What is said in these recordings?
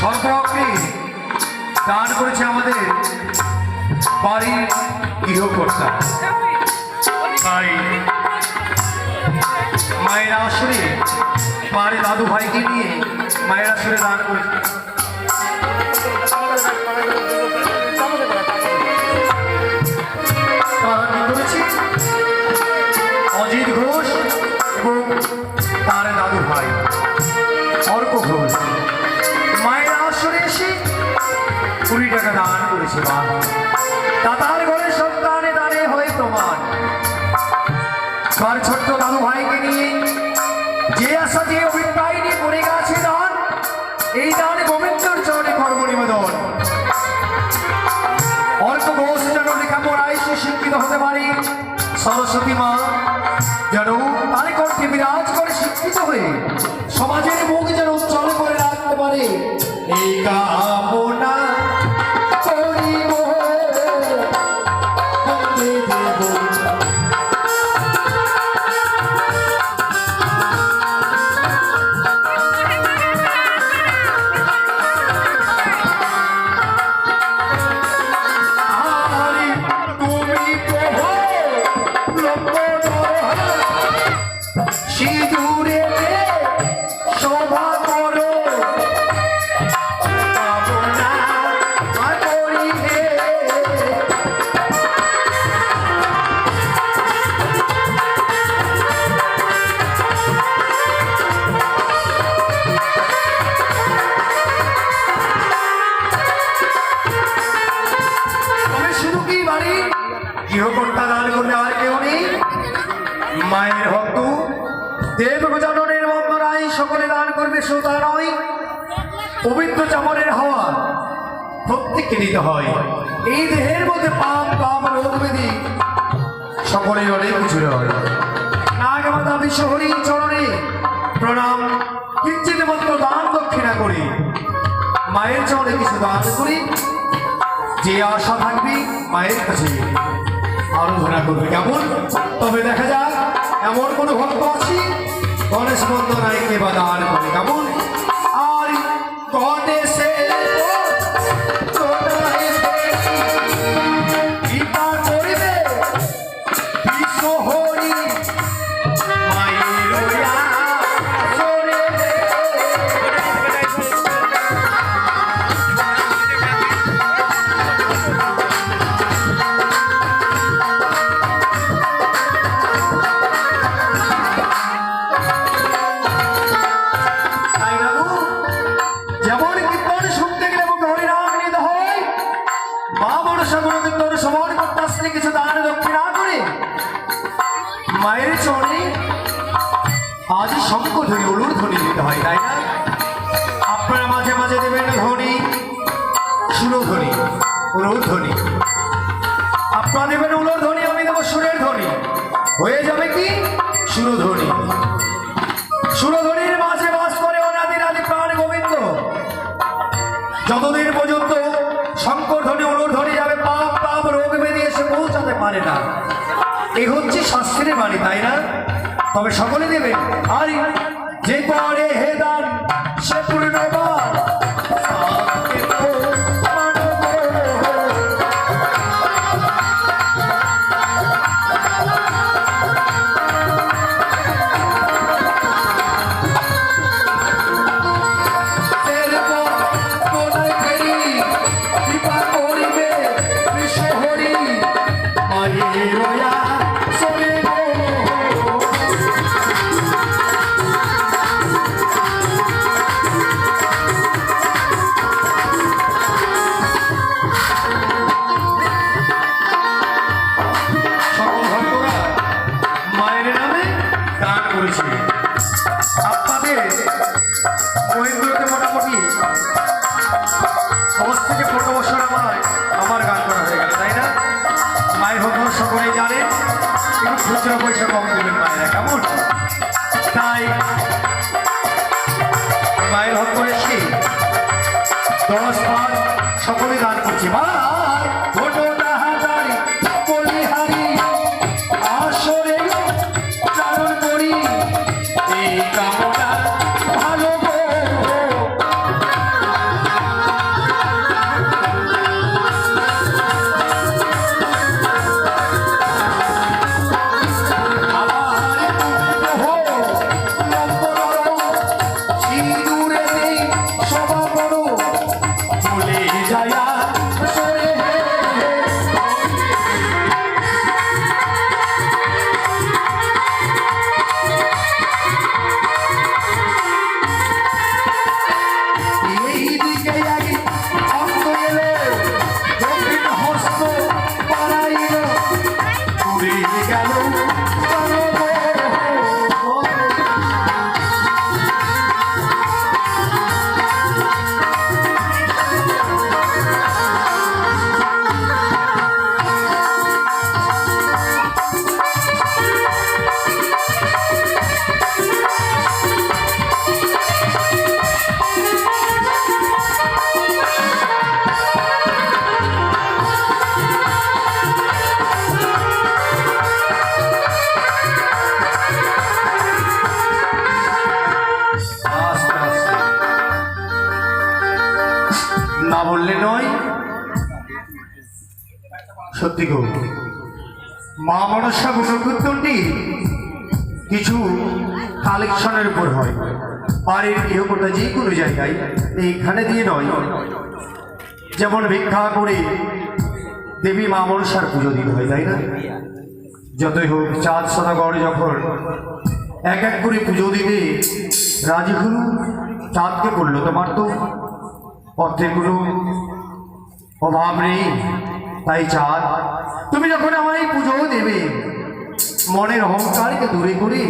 সর্বগ্রে দান করেছে আমাদের বাড়ির গৃহকর্তা। তাই মায়ের আসরে মায়ের দাদু ভাইকে নিয়ে মায়ের আসরে দান করেছে? অজিত ঘোষ এবং তার দাদু ভাই। দাদার ঘরে সন্তানে দানে হয়ে প্রমাণ তার ছোট্ট দাদু ভাইকে নিয়ে যে আশা যে অভিপ্রায় পড়ে গেছে দান, এই দান গোবিন্দর চরণে কর্ম নিবেদন। অল্প ঘোষ যেন লেখাপড়ায় সে শিক্ষিত হতে পারে। সরস্বতী মা যেন তার কণ্ঠে বিরাজ করে শিক্ষিত হয়ে সমাজের নয় পবিত্র চামরের হাওয়া প্রত্যেককে নিতে হয়। এই দেহের মধ্যে পাপ পাপ রোগ ব্যাধি সকলে অনেক কিছু হয়। বিশ্বহরি চরণে প্রণাম। কিঞ্চিত মাত্র দান দক্ষিণা করি। মায়ের চরণে কিছু দান করি। যে আশা থাকবে মায়ের কাছে আরাধনা করবে। কেমন? তবে দেখা যাক, এমন কোন ভক্ত আছে গণেশ বন্দনায় কে আর করে। কেমন? আর গণেশে সুরধ্বনি উলুর ধ্বনি আপনারা দেবেন উলুর ধ্বনি আমি দেবো সুরের ধ্বনি। হয়ে যাবে কি? সুরধ্বনি সুরধনির মাঝে বাস করে অনাদি রাধি প্রাণ গোবিন্দ। যতদিন পর্যন্ত শঙ্কর ধ্বনি অনুর ধ্বনি যাবে, পাপ পাপ, রোগ বেরিয়ে এসে পৌঁছাতে পারে না। এই হচ্ছে শাস্ত্রের বাণী, তাই না? তবে সকলে দেবে, আর, যে পরে হে দান, সে পূর্ণবার পয়সা সত্যি গো। মা মনসা গুণকীর্তনটি কিছু কালেকশনের উপর হয়। বাড়ির গৃহকর্তা যে কোনো জায়গায় এইখানে দিয়ে নয়। যেমন ভিক্ষা করে দেবী মা মনসার পুজো দিতে হয়, তাই না? যতই হোক, চাঁদ সদাগর যখন এক এক করে পুজো দিতে রাজি হল, চাঁদকে করল তোমার তো অর্থের কোনো অভাব নেই। তাই চাঁদ, তুমি যখন আমায় পুজো দেবে, মনের অহংকারকে দূরে করে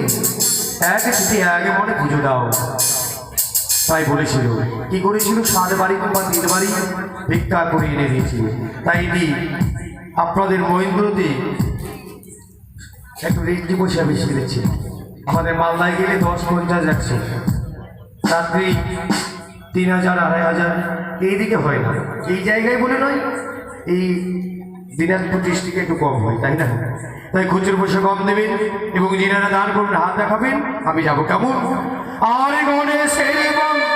এক থেকে এক মনে পুজো দাও। তাই বলেছিল, কি করেছিল? সাত বাড়ি কিংবা তিন বাড়ি ভিক্ষা করে এনে দিয়েছিল তাই এটি আপনাদের মহেন্দ্রতে একটু রেডি বসে বেশি দিচ্ছি আমাদের মালদায় গেলে দশ পঞ্চাশ একশো। রাত্রি তিন হাজার, আড়াই হাজার, এইদিকে হয় না। এই জায়গায় বলে নয় এই দিনাজপুর ডিস্ট্রিক্টে একটু কম হয়, তাই না? তাই খুচুর পয়সা কম দেবেন এবং যিনারা দান করবেন, হাত দেখাবেন, আমি যাব। কেমন? আর গণেশের